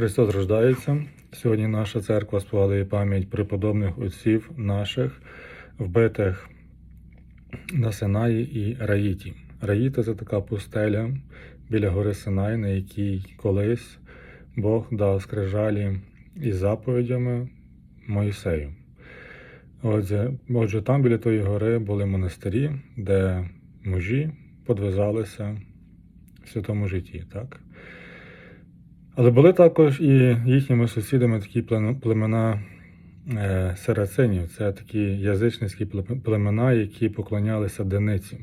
Христос рождається. Сьогодні наша церква спогадує пам'ять преподобних отців наших, вбитих на Синаї і Раїті. Раїта це така пустеля біля гори Синай, на якій колись Бог дав скрижалі із заповідями Моїсею. Отже, отже, там біля тої гори були монастирі, де мужі подвизалися в святому житті. Так? Але були також і їхніми сусідами такі племена е, сарацинів. Це такі язичницькі племена, які поклонялися Дениці.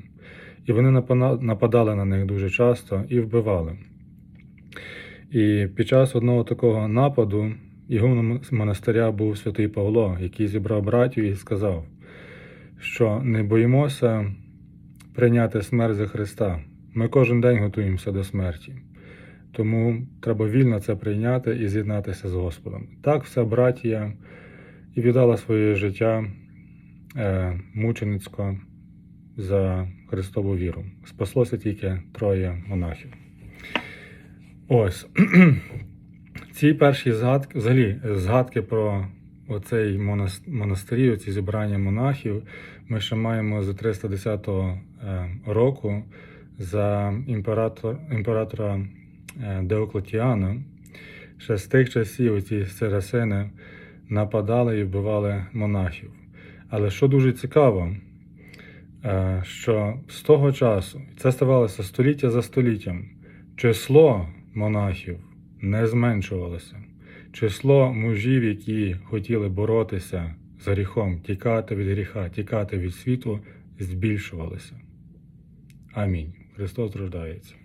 І вони нападали на них дуже часто і вбивали. І під час одного такого нападу ігумном монастиря був святий Павло, який зібрав братів і сказав, що не боїмося прийняти смерть за Христа. Ми кожен день готуємося до смерті. Тому треба вільно це прийняти і з'єднатися з Господом. Так вся братія і віддала своє життя е, мученицько за Христову віру. Спаслося тільки троє монахів. Ось ці перші згадки, взагалі, згадки про оцей монас- монастирі, оці зібрання монахів, ми ще маємо з 310 е, року за імператор, імператора Деоклетіана. Ще з тих часів ці сарасини нападали і вбивали монахів. Але що дуже цікаво, е, що з того часу, це ставалося століття за століттям, число монахів не зменшувалося. Число мужів, які хотіли боротися з гріхом, тікати від гріха, тікати від світу, збільшувалося. Амінь. Христос рождається.